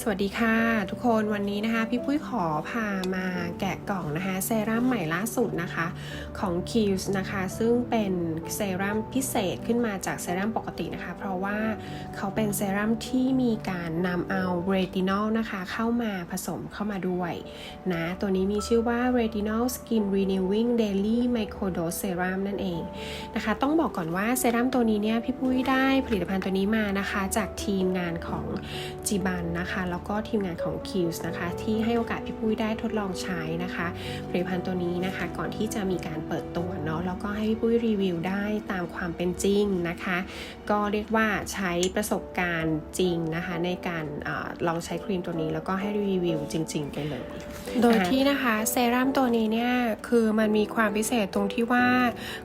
สวัสดีค่ะทุกคนวันนี้นะคะ พี่ปุ้ยขอพามาแกะกล่องนะคะเซรั่มใหม่ล่าสุดนะคะของ k i l s นะคะ ซึ่งเป็นเซรั่มพิเศษขึ้นมาจากเซรั่มปกตินะคะ เพราะว่าเขาเป็นเซรั่มที่มีการนำเอาเรตินอลนะคะ เข้ามาผสมเข้ามาด้วยนะตัวนี้มีชื่อว่า Retinol Skin Renewing Daily Microdose Serum นั่นเองนะคะ ต้องบอกก่อนว่าเซรั่มตัวนี้เนี่ยพี่ปุ้ยได้ผลิตภัณฑ์ตัวนี้มานะคะ จากทีมงานของจีบันนะคะแล้วก็ทีมงานของ q ิ s นะคะ ที่ให้โอกาสพี่ปุ้ยได้ทดลองใช้นะคะผลิตภัณฑ์ตัวนี้นะคะ ก่อนที่จะมีการเปิดตัวเนาะแล้วก็ให้พี่ปุ้ยรีวิวได้ตามความเป็นจริงนะคะ ก็เรียกว่าใช้ประสบการณ์จริงนะคะ ในการอลองใช้ครีมตัวนี้ แล้วก็ให้รีวิวจริง ๆ ไปเลย โดยที่นะคะเซรั่มตัวนี้เนี่ยคือมันมีความพิเศษตรงที่ว่า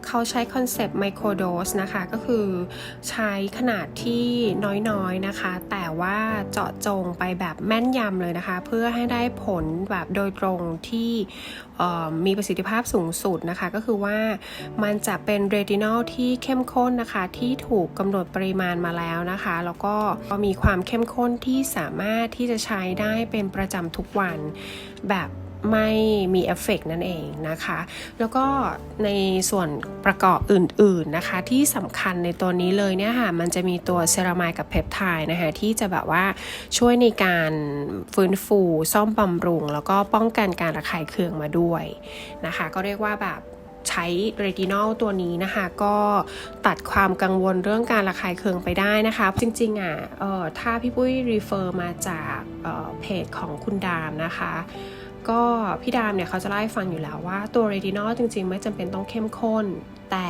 เขาใช้คอนเซปต์ไมโครโดสนะคะก็คือใช้ขนาดที่น้อยๆนะคะ แต่ว่าเจาะจงไปแบบแม่นยำเลยนะคะ เพื่อให้ได้ผลแบบโดยตรงที่มีประสิทธิภาพสูงสุดนะคะ ก็คือว่ามันจะเป็นเรตินอลที่เข้มข้นนะคะ ที่ถูกกำหนดปริมาณมาแล้วนะคะ แล้วก็มีความเข้มข้นที่สามารถที่จะใช้ได้เป็นประจำทุกวันแบบ ไม่มีเอฟเฟกนั่นเองนะคะ แล้วก็ในส่วนประกอบอื่นๆนะคะ ที่สำคัญในตัวนี้เลยเนี่ยค่ะ มันจะมีตัวเซรามายกับเพปไทด์นะคะ ที่จะแบบว่าช่วยในการฟื้นฟูซ่อมบำรุง แล้วก็ป้องกันการระคายเคืองมาด้วยนะคะ ก็เรียกว่าแบบใช้เรตินอลตัวนี้นะคะ ก็ตัดความกังวลเรื่องการระคายเคืองไปได้นะคะ จริงๆอะถ้าพี่ปุ้ยรีเฟอร์มาจากเพจของคุณดามนะคะ ก็พี่ดามเนี่ยเขาจะเล่าให้ฟังอยู่แล้วว่าตัวเรตินอลจริงๆ ไม่จำเป็นต้องเข้มข้น แต่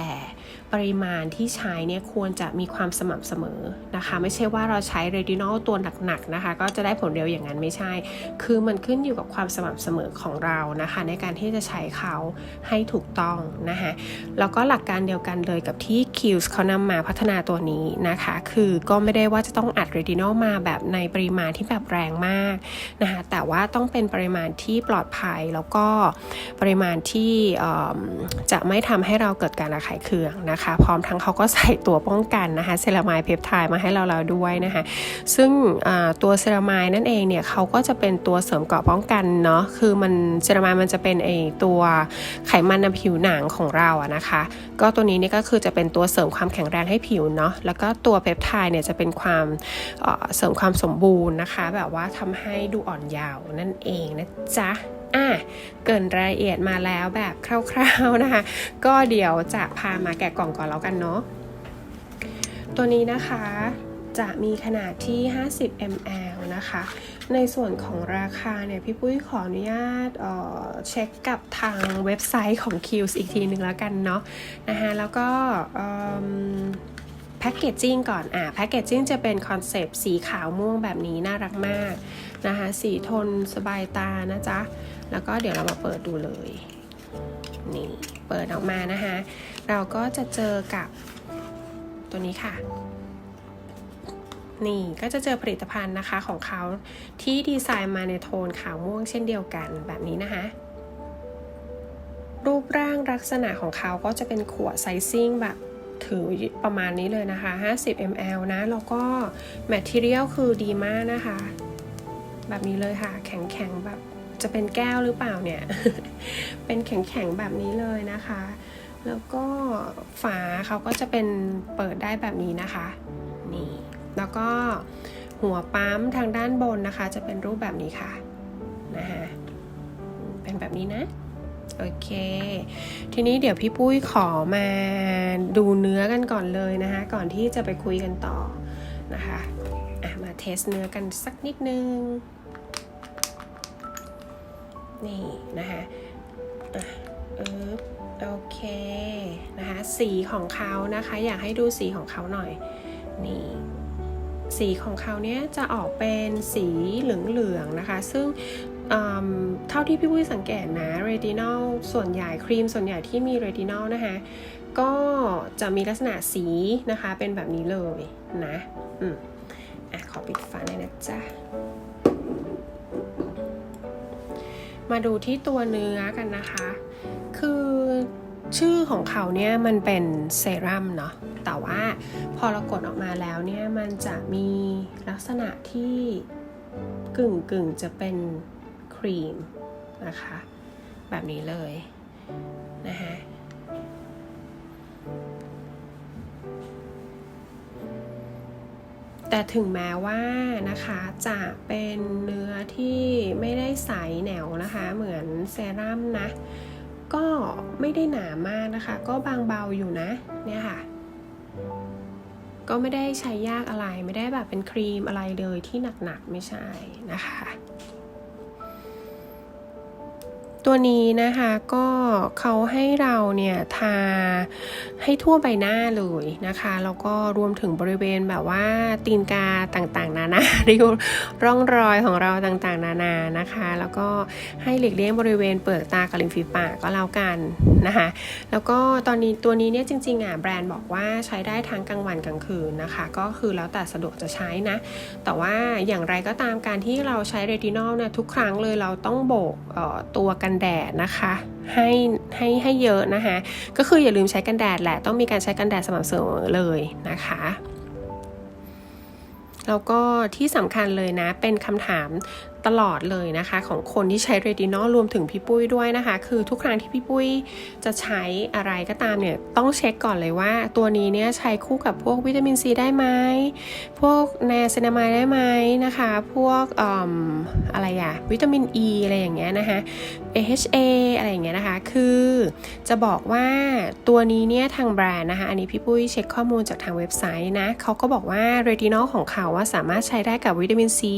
ปริมาณที่ใช้เนี่ยควรจะมีความสม่ำเสมอนะคะ ไม่ใช่ว่าเราใช้เรตินอลตัวหนักๆนะคะ ก็จะได้ผลเร็วอย่างนั้นไม่ใช่ คือมันขึ้นอยู่กับความสม่ำเสมอของเรานะคะ ในการที่จะใช้เขาให้ถูกต้องนะคะแล้วก็หลักการเดียวกันเลยกับที่คิวส์เขานำมาพัฒนาตัวนี้นะคะ คือก็ไม่ได้ว่าจะต้องอัดเรตินอลมาแบบในปริมาณที่แบบแรงมากนะคะแต่ว่าต้องเป็นปริมาณที่ปลอดภัยแล้วก็ปริมาณที่จะไม่ทำให้เราเกิดการระคายเคืองนะคะ พร้อมทั้งเขาก็ใส่ตัวป้องกันนะคะเซรามายเพปไทด์มาให้เราเราด้วยนะคะซึ่งตัวเซรามายนั่นเองเนี่ยเขาก็จะเป็นตัวเสริมเกราะป้องกันเนาะคือมันเซรามายมันจะเป็นไอตัวไขมันในผิวหนังของเราอะนะคะ ก็ตัวนี้นี่ก็คือจะเป็นตัวเสริมความแข็งแรงให้ผิวเนาะแล้วก็ตัวเพปไทด์เนี่ยจะเป็นความเสริมความสมบูรณ์นะคะ แบบว่าทำให้ดูอ่อนเยาว์นั่นเองนะจ๊ะอะ เกินรายละเอียดมาแล้วแบบคร่าวๆนะคะ ก็เดี๋ยวจะพามาแกะกล่องก่อนแล้วกันเนาะตัวนี้นะคะจะมีขนาดที่ 50 ml นะคะ ในส่วนของราคาเนี่ย พี่ปุ้ยขออนุญาตเเช็คกับทางเว็บไซต์ของ q อีกทีหนึ่งแล้วกันเนาะนะคะแล้วก็แพ็กเกจจิ้งก่อน อะแพ็กเกจจิ้งจะเป็นคอนเซปต์สีขาวม่วงแบบนี้น่ารักมากนะคะ สีทนสบายตานะจ๊ะ แล้วก็เดี๋ยวเรามาเปิดดูเลย นี่เปิดออกมานะคะ เราก็จะเจอกับตัวนี้ค่ะ นี่ก็จะเจอผลิตภัณฑ์นะคะของเขาที่ดีไซน์มาในโทนขาวม่วงเช่นเดียวกันแบบนี้นะคะรูปร่างลักษณะของเขาก็จะเป็นขวดไซซิ่งแบบถือประมาณนี้เลยนะคะ 50 ml นะ แล้วก็แมทเทียลคือดีมากนะคะ แบบนี้เลยค่ะ แข็งๆ แบบ จะเป็นแก้วหรือเปล่าเนี่ย เป็นแข็งๆแบบนี้เลยนะคะ แล้วก็ฝาเขาก็จะเป็นเปิดได้แบบนี้นะคะ นี่ แล้วก็หัวปั๊มทางด้านบนนะคะ จะเป็นรูปแบบนี้ค่ะ นะคะเป็นแบบนี้นะ โอเค ทีนี้เดี๋ยวพี่ปุ้ยขอมาดูเนื้อกันก่อนเลยนะคะ ก่อนที่จะไปคุยกันต่อนะคะะมาเทสเนื้อกันสักนิดนึง นี่นะคะเออโอเคนะคะสีของเขานะคะ อยากให้ดูสีของเขาหน่อยนี่สีของเขาเนี้ยจะออกเป็นสีเหลืองๆนะคะ ซึ่งเท่าที่พี่ปุ้ยสังเกตนะเรตินอลส่วนใหญ่ครีมส่วนใหญ่ที่มีเรตินอลนะคะ ก็จะมีลักษณะสีนะคะเป็นแบบนี้เลยนะ อืมอะขอปิดฝาหน่อยนะจ๊ะ มาดูที่ตัวเนื้อกันนะคะ คือชื่อของเขาเนี่ยมันเป็นเซรั่มเนาะ แต่ว่าพอเรากดออกมาแล้วเนี่ยมันจะมีลักษณะที่กึ่งกึ่งจะเป็นครีมนะคะ แบบนี้เลยนะคะ แต่ถึงแม้ว่านะคะจะเป็นเนื้อที่ไม่ได้ใสแหนวนะคะ เหมือนเซรั่มนะ ก็ไม่ได้หนามากนะคะ ก็บางเบาอยู่นะเนี่ยค่ะ ก็ไม่ได้ใช้ยากอะไรไม่ได้แบบเป็นครีมอะไรเลยที่หนักๆไม่ใช่นะคะ ตัวนี้นะคะก็เขาให้เราเนี่ยทาให้ทั่วใบหน้าเลยนะคะแล้วก็รวมถึงบริเวณแบบว่าตีนกาต่างๆ นานาริ้วร่องรอยของเราต่างๆ นานานะคะ แล้วก็ให้หลีกเลี่ยงบริเวณเปลือกตากับริมฝีปากก็แล้วกันนะคะ แล้วก็ตอนนี้ตัวนี้เนี่ยจริงๆอะแบรนด์บอกว่าใช้ได้ทั้งกลางวันกลางคืนนะคะ ก็คือแล้วแต่สะดวกจะใช้นะ แต่ว่าอย่างไรก็ตามการที่เราใช้เรตินอลเนี่ยทุกครั้งเลยเราต้องโบกเอ่อตัวกันแดดนะคะให้ให้ให้เยอะนะคะ ก็คืออย่าลืมใช้กันแดดแหละ ต้องมีการใช้กันแดดสม่ำเสมอเลยนะคะแล้วก็ที่สำคัญเลยนะเป็นคำถามตลอดเลยนะคะของคนที่ใช้เรตินอลรวมถึงพี่ปุ้ยด้วยนะคะ คือทุกครั้งที่พี่ปุ้ยจะใช้อะไรก็ตามเนี่ยต้องเช็คก่อนเลยว่า ตัวนี้เนี่ยใช้คู่กับพวกวิตามินซีได้ไหมพวกแนซนามายได้ไหมนะคะ พวกออะไรอะวิตามินอ e ีอะไรอย่างเงี้ยนะคะ AHA อะไรอย่างเงี้ยนะคะ คือจะบอกว่าตัวนี้เนี่ยทางแบรนด์นะคะอันนี้พี่ปุ้ยเช็คข้อมูลจากทางเว็บไซต์นะเขาก็บอกว่าเรตินอลของเขาว่าสามารถใช้ได้กับวิตามินซี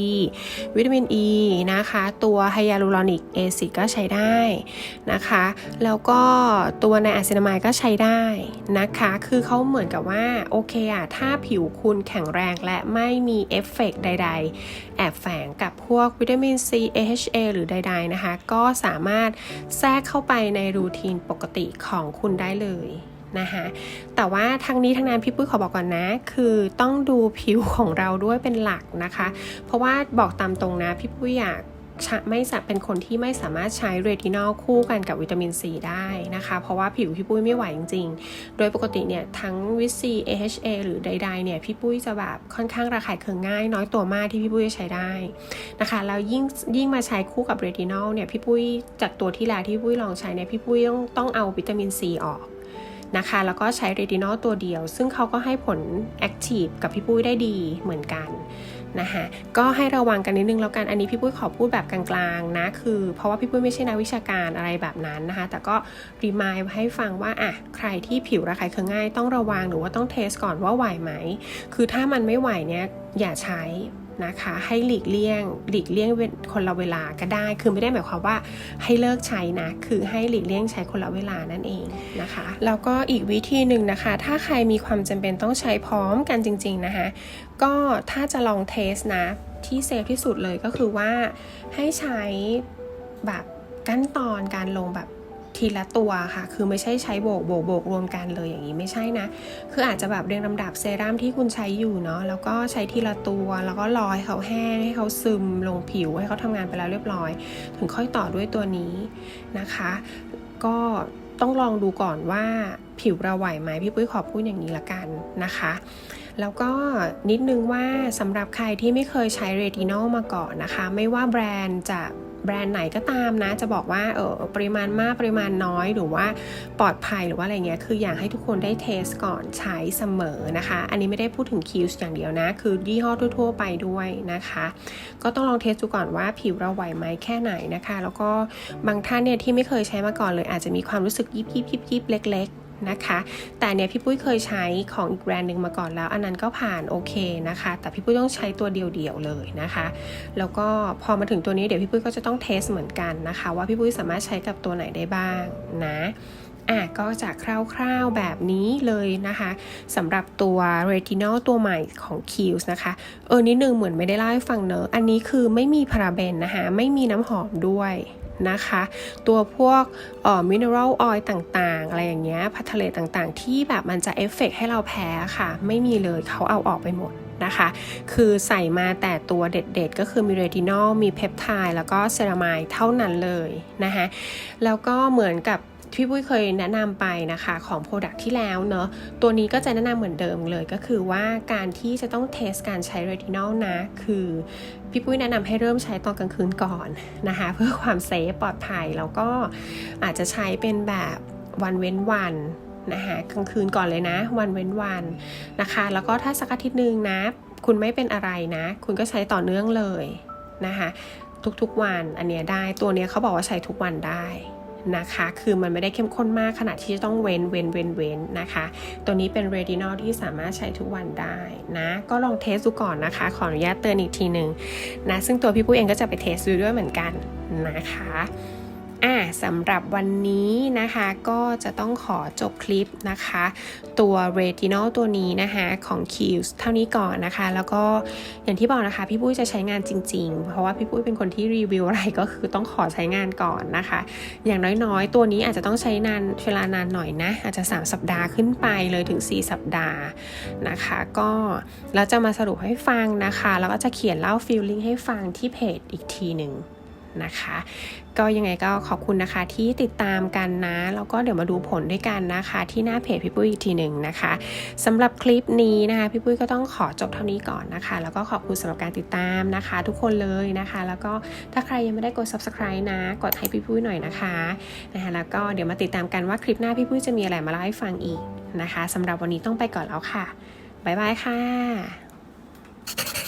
วิตามินอ e, ีนะคะ ตัวไฮยาลูรอนิกแอซิดก็ใช้ได้นะคะ แล้วก็ตัวไนอะซินามายก็ใช้ได้นะคะ คือเขาเหมือนกับว่า โอเคอะถ้าผิวคุณแข็งแรงและไม่มีเอฟเฟกต์ใด ๆ แอบแฝงกับพวกวิตามิน C AHA หรือใด ๆ นะคะ ก็สามารถแทรกเข้าไปในรูทีนปกติของคุณได้เลย นะคะแต่ว่าทั้งนี้ทั้งนั้นพี่ปุ้ยขอบอกก่อนนะ คือต้องดูผิวของเราด้วยเป็นหลักนะคะ เพราะว่าบอกตามตรงนะพี่ปุ้ยอยากไม่สเป็นคนที่ไม่สามารถใช้เรตินอลคู่กันกับวิตามินซีได้นะคะ เพราะว่าผิวพี่ปุ้ยไม่ไหวจริงๆ โดยปกติเนี่ยทั้งวิตซี AHA หรือใดๆเนี่ยพี่ปุ้ยจะแบบค่อนข้างระคายเคืองง่าย น้อยตัวมากที่พี่ปุ้ยใช้ได้นะคะแล้วยิ่งยิ่งมาใช้คู่กับเรตินอลเนี่ยพี่ปุ้ยจากตัวที่แล้วที่พี่ปุ้ยลองใช้เนี่ยพี่ปุ้ยต้องต้องเอาวิตามินซีออก นะคะ แล้วก็ใช้เรตินอลตัวเดียว ซึ่งเขาก็ให้ผลแอคทีฟกับพี่ปุ้ยได้ดีเหมือนกันนะคะก็ให้ระวังกันนิดนึงแล้วกัน อันนี้พี่ปุ้ยขอพูดแบบกลางๆนะ คือเพราะว่าพี่ปุ้ยไม่ใช่นักวิชาการอะไรแบบนั้นนะคะ แต่ก็รีมายให้ฟังว่าอะใครที่ผิวระคายเคืองง่ายต้องระวังหรือว่าต้องเทสก่อนว่าไหวไหม คือถ้ามันไม่ไหวเนี่ยอย่าใช้ นะคะ ให้หลีกเลี่ยงหลีกเลี่ยงคนละเวลาก็ได้ คือไม่ได้หมายความว่าให้เลิกใช้นะ คือให้หลีกเลี่ยงใช้คนละเวลานั่นเองนะคะ แล้วก็อีกวิธีหนึ่งนะคะ ถ้าใครมีความจำเป็นต้องใช้พร้อมกันจริง ๆนะคะ ก็ถ้าจะลองเทสนะที่เซฟที่สุดเลยก็คือว่าให้ใช้แบบขั้นตอนการลงแบบ ทีละตัวค่ะ คือไม่ใช่ใช้โบกโบกโบกรวมกันเลยอย่างนี้ไม่ใช่นะ คืออาจจะแบบเรียงลำดับเซรั่มที่คุณใช้อยู่เนาะ แล้วก็ใช้ทีละตัว แล้วก็รอให้เขาแห้ง ให้เขาซึมลงผิว ให้เขาทำงานไปแล้วเรียบร้อย ถึงค่อยต่อด้วยตัวนี้นะคะ ก็ต้องลองดูก่อนว่าผิวเราไหวไหมพี่ปุ้ยขอพูดอย่างนี้ละกันนะคะ แล้วก็นิดนึงว่าสำหรับใครที่ไม่เคยใช้เรตินอลมาก่อนนะคะ ไม่ว่าแบรนด์จะ แบรนด์ไหนก็ตามนะ จะบอกว่าเออปริมาณมากปริมาณน้อยหรือว่าปลอดภัยหรือว่าอะไรเงี้ยคืออยากให้ทุกคนได้เทสก่อนใช้เสมอนะคะ อันนี้ไม่ได้พูดถึงคิวส์อย่างเดียวนะ คือยี่ห้อทั่ว ๆ ไปด้วยนะคะ ก็ต้องลองเทสดูก่อนว่าผิวเราไหวไหมแค่ไหนนะคะ แล้วก็บางท่านเนี่ยที่ไม่เคยใช้มาก่อนเลยอาจจะมีความรู้สึกยิบยิบยิบยิบเล็ก นะคะ แต่เนี่ยพี่ปุ้ยเคยใช้ของอีกแบรนด์หนึ่งมาก่อนแล้ว อันนั้นก็ผ่านโอเคนะคะ แต่พี่ปุ้ยต้องใช้ตัวเดียวๆเลยนะคะ แล้วก็พอมาถึงตัวนี้เดี๋ยวพี่ปุ้ยก็จะต้องเทสเหมือนกันนะคะ ว่าพี่ปุ้ยสามารถใช้กับตัวไหนได้บ้างนะอะก็จากคร่าวๆแบบนี้เลยนะคะสำหรับตัว retinol ตัวใหม่ของ k i e w s นะคะ เออนิดนึงเหมือนไม่ได้เล่าให้ฟังเนอะ อันนี้คือไม่มีพาราเบนนะคะ ไม่มีน้ำหอมด้วย นะคะ ตัวพวกมินเนอรัลออยล์ต่างๆ อะไรอย่างเงี้ยพัทเลตต่างๆ ที่แบบมันจะเอฟเฟกให้เราแพ้ค่ะ ไม่มีเลยเขาเอาออกไปหมดนะคะ คือใส่มาแต่ตัวเด็ดๆ ก็คือมีเรตินอล มีเพปไทด์แล้วก็เซรามายเท่านั้นเลยนะคะ แล้วก็เหมือนกับ ที่ปุ้ยเคยแนะนำไปนะคะของ Product ที่แล้วเนอะตัวนี้ก็จะแนะนำเหมือนเดิมเลยก็คือว่าการที่จะต้องเทสการใช้ Retinol นะ คือพี่ปุ้ยแนะนำให้เริ่มใช้ตอนกลางคืนก่อนนะคะ เพื่อความเซฟปลอดภัยแล้วก็อาจจะใช้เป็นแบบวันเว้นวันนะคะกลางคืนก่อนเลยนะ วันเว้นวันนะคะ แล้วก็ถ้าสักอาทิตย์หนึ่งนะ คุณไม่เป็นอะไรนะ คุณก็ใช้ต่อเนื่องเลยนะคะ ทุกๆวันอันเนี้ยได้ตัวเนี้ยเขาบอกว่าใช้ทุกวันได้ นะคะ คือมันไม่ได้เข้มข้นมากขนาดที่จะต้องเว้นเว้นเว้นเว้นนะคะ ตัวนี้เป็นเรดินอลที่สามารถใช้ทุกวันได้นะ ก็ลองเทสดูก่อนนะคะ ขออนุญาตเตือนอีกทีหนึ่งนะ ซึ่งตัวพี่ปุ้ยเองก็จะไปเทสดูด้วยเหมือนกันนะคะ สำหรับวันนี้นะคะก็จะต้องขอจบคลิปนะคะ ตัว Retinol ตัวนี้นะคะของ q ิ s เท่านี้ก่อนนะคะ แล้วก็อย่างที่บอกนะคะ พี่ปุ้ยจะใช้งานจริง ๆ เพราะว่าพี่ปุ้ยเป็นคนที่รีวิวอะไรก็คือต้องขอใช้งานก่อนนะคะ อย่างน้อยๆ ตัวนี้อาจจะต้องใช้นานเวลานานหน่อยนะ อาจจะ 3 สัปดาห์ขึ้นไปเลยถึง 4 สัปดาห์นะคะ ก็เราจะมาสรุปให้ฟังนะคะ แล้วก็จะเขียนเล่าฟีลลิ่งให้ฟังที่เพจอีกทีหนึ่ง นะคะ ก็ยังไงก็ขอบคุณนะคะที่ติดตามกันนะแล้วก็เดี๋ยวมาดูผลด้วยกันนะคะ ที่หน้าเพจพี่ปุ้ยอีกทีหนึ่งนะคะสำหรับคลิปนี้นะคะพี่ปุ้ยก็ต้องขอจบเท่านี้ก่อนนะคะ แล้วก็ขอบคุณสำหรับการติดตามนะคะ ทุกคนเลยนะคะ แล้วก็ถ้าใครยังไม่ได้กด subscribe นะ กดให้พี่ปุ้ยหน่อยนะคะนะคะแล้วก็เดี๋ยวมาติดตามกันว่าคลิปหน้าพี่ปุ้ยจะมีอะไรมาเล่าให้ฟังอีกนะคะสำหรับวันนี้ต้องไปก่อนแล้วค่ะบ๊ายบายค่ะ